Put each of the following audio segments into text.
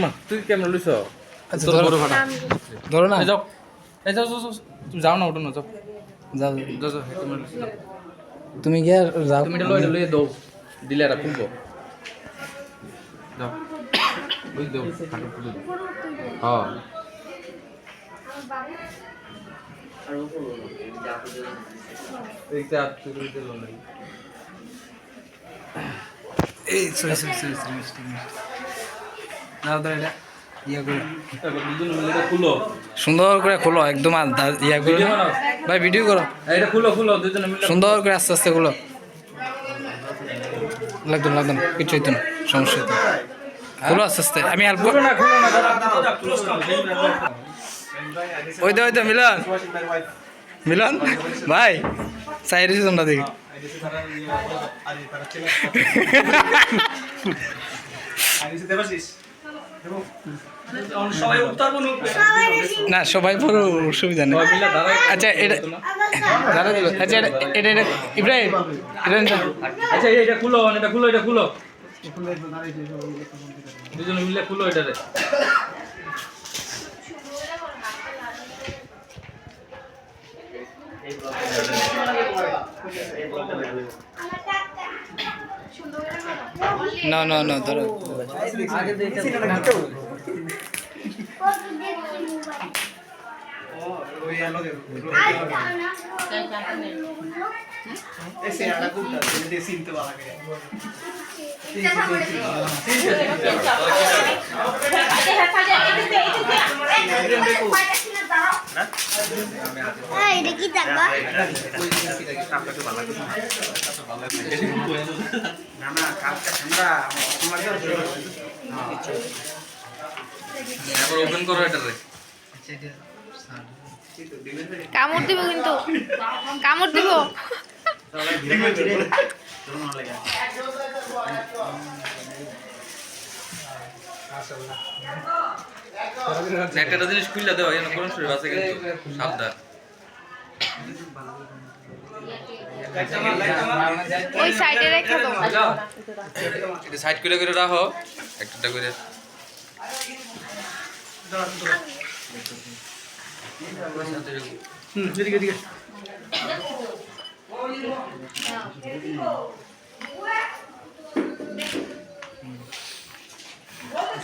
মা তুই কেমন লইছ? আচ্ছা, ধরো। বড় ধরো না। এই যাও। এই যাও। তুমি যাও না ওটা না যাও। যাও। যাও যাও কেমন লইছ? তুমি গিয়ে যাও। তুমি এটা লই লই দাও দিলে এটা খুলবো। যাও। ওই দাও খুলে দাও। হ্যাঁ। এইটা আর তুই দিল না এই সরি সরি সরি সরি সুন্দর করে খোলো একদম আর ইয়া করে ভাই ভিডিও করো। খুলো খুলো সুন্দর করে আস্তে আস্তে খোলো। লাগতো লাগতো না কিছু হইতো না সমস্যা হইতো খোলো আস্তে আস্তে আমি হেল্প খুলো না খুলো ওই দে ওই দে মিলন। মিলন ভাই চাই রেছি তোমরা দেখি। না সবাই বড় অসুবিধা নেই। আচ্ছা এটা আচ্ছা এটা এটা এটা ইব্রাহিম আচ্ছা এটা খুলো এটা খুলো এটা খুলো। দুজনে মিলে খুলো এটা রে না না না ধরো। এবার ওপেন করো এটা রে কামড় দিব কিন্তু কামড় দিব একটা জিনিস খুললে দেওয়া যেন কোন শরীর আছে কিন্তু সাবধান এটা সাইড করে করে রাখো একটা করে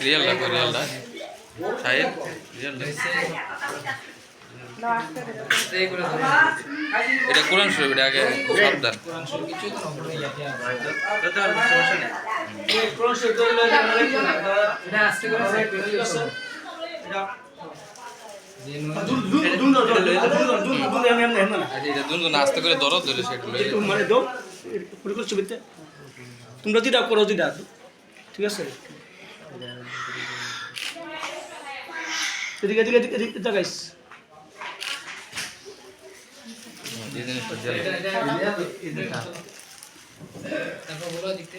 রিয়েল লাগবে রিয়েলটা সাহেব রিয়েল এটা কোরআন শরীফ এটা আগে সাবধান। আচ্ছা, এটা তোমরা যেটা করো যেটা ঠিক আছে এদিকে এদিকে এদিকে এদিকে জেলে তারপর বলো দেখতে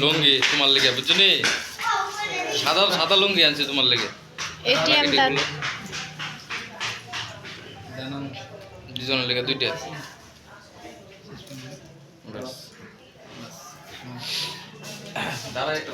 লুঙ্গি তোমার লেগে বুঝছ নি? সাদা সাদা লুঙ্গি আনছে তোমার লেগে। এটিএমটা দুজনের লেগে দুইটা দাঁড়া একটা